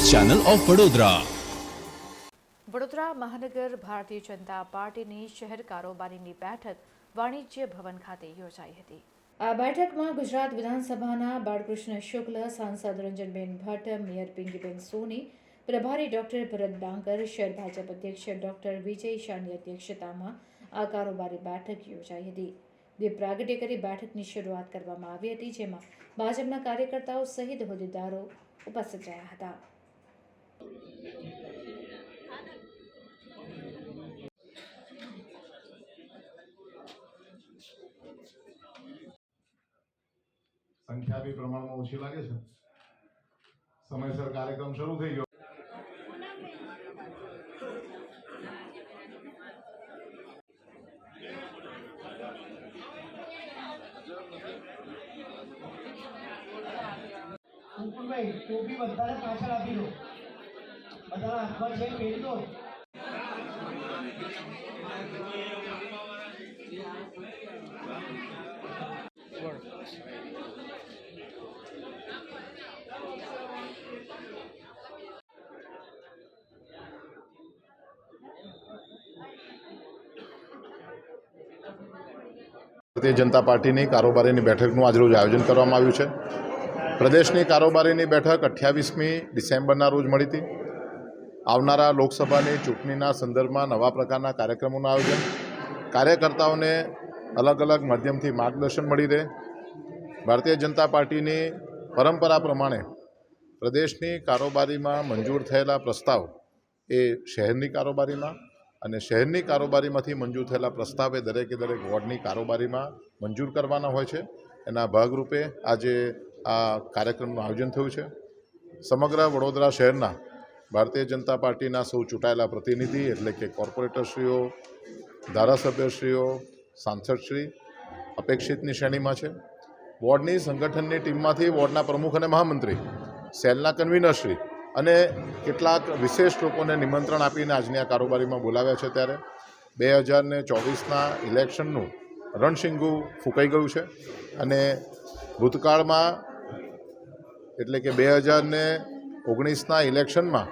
Channel of Vadodara Vadodara મહાનગર ભારતીય જનતા પાર્ટીની શહેર કારોબારીની બેઠક વાણિજ્ય ભવન ખાતે યોજાઈ હતી. આ બેઠકમાં ગુજરાત વિધાનસભાના બાળકૃષ્ણ શુક્લ સાંસદ રંજનબેન ભટ્ટ મેયર પિંકીબેન સોની પ્રભારી ડોક્ટર ભરત ડાંગર શહેર ભાજપ અધ્યક્ષ ડોક્ટર વિજય શાહની અધ્યક્ષતામાં આ કારોબારી બેઠક યોજાઈ હતી. દીપ પ્રાગટ્ય કરી બેઠકની શરૂઆત કરવામાં આવી હતી જેમાં ભાજપના કાર્યકર્તાઓ સહિત હોદ્દેદારો ઉપસ્થિત રહ્યા હતા. સંખ્યા બી પ્રમાણમાં ઓછી લાગે છે? સમયસર કાર્યક્રમ શરૂ થઈ ગયો. મુકુલભાઈ ટોપી બધાને પાછળ આપી દો. બધાના હાથમાં છે પહેરી દો. ભારતીય જનતા પાર્ટીની કારોબારીની બેઠકનું આજરોજ આયોજન કરવામાં આવ્યું છે. પ્રદેશની કારોબારીની બેઠક અઠ્યાવીસમી ડિસેમ્બરના રોજ મળી હતી. આવનારા લોકસભાની ચૂંટણીના સંદર્ભમાં નવા પ્રકારના કાર્યક્રમોનું આયોજન. કાર્યકર્તાઓને અલગ અલગ માધ્યમથી માર્ગદર્શન મળી રહે. ભારતીય જનતા પાર્ટીની પરંપરા પ્રમાણે પ્રદેશની કારોબારીમાં મંજૂર થયેલા પ્રસ્તાવ એ શહેરની કારોબારીમાં અને શહેરની કારોબારીમાંથી મંજૂર થયેલા પ્રસ્તાવ એ દરેકે દરેક વોર્ડની કારોબારીમાં મંજૂર કરવાના હોય છે. એના ભાગરૂપે આજે આ કાર્યક્રમનું આયોજન થયું છે. સમગ્ર વડોદરા શહેરના ભારતીય જનતા પાર્ટીના સૌ ચૂંટાયેલા પ્રતિનિધિ એટલે કે કોર્પોરેટરશ્રીઓ, ધારાસભ્યશ્રીઓ, સાંસદશ્રી અપેક્ષિતની શ્રેણીમાં છે. વોર્ડની સંગઠનની ટીમમાંથી વોર્ડના પ્રમુખ અને મહામંત્રી, સેલના કન્વીનરશ્રી અને કેટલાક વિશેષ લોકોને નિમંત્રણ આપીને આજની આ કારોબારીમાં બોલાવ્યા છે ત્યારે બે હજાર ને ચોવીસના ઇલેક્શનનું રણશીંગુ ફૂંકાઈ ગયું છે અને ભૂતકાળમાં એટલે કે બે હજાર ને ઓગણીસના ઇલેક્શનમાં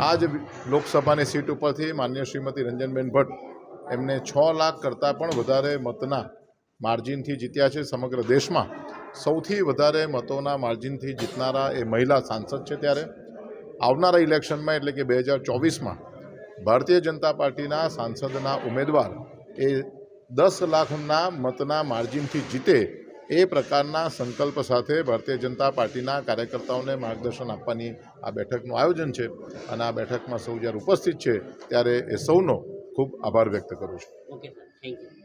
આ જ લોકસભાની સીટ ઉપરથી માન્ય શ્રીમતી રંજનબેન ભટ્ટ એમને છ લાખ કરતાં પણ વધારે મતના માર્જિનથી જીત્યા છે સમગ્ર દેશમાં. સૌથી વધારે મતોના માર્જિનથી જીતનારા એ મહિલા સાંસદ છે ત્યારે. આવનારા ઇલેક્શનમાં એટલે કે બે હજાર ચોવીસમાં ભારતીય જનતા પાર્ટીના સાંસદના ઉમેદવાર એ દસ લાખના મતના માર્જિનથી જીતે એ પ્રકારના સંકલ્પ સાથે ભારતીય જનતા પાર્ટીના કાર્યકર્તાઓને માર્ગદર્શન આપવાની આ બેઠકનું આયોજન છે અને આ બેઠકમાં સૌ જ્યારે ઉપસ્થિત છે ત્યારે એ સૌનો ખૂબ આભાર વ્યક્ત કરું છું. Okay thank you.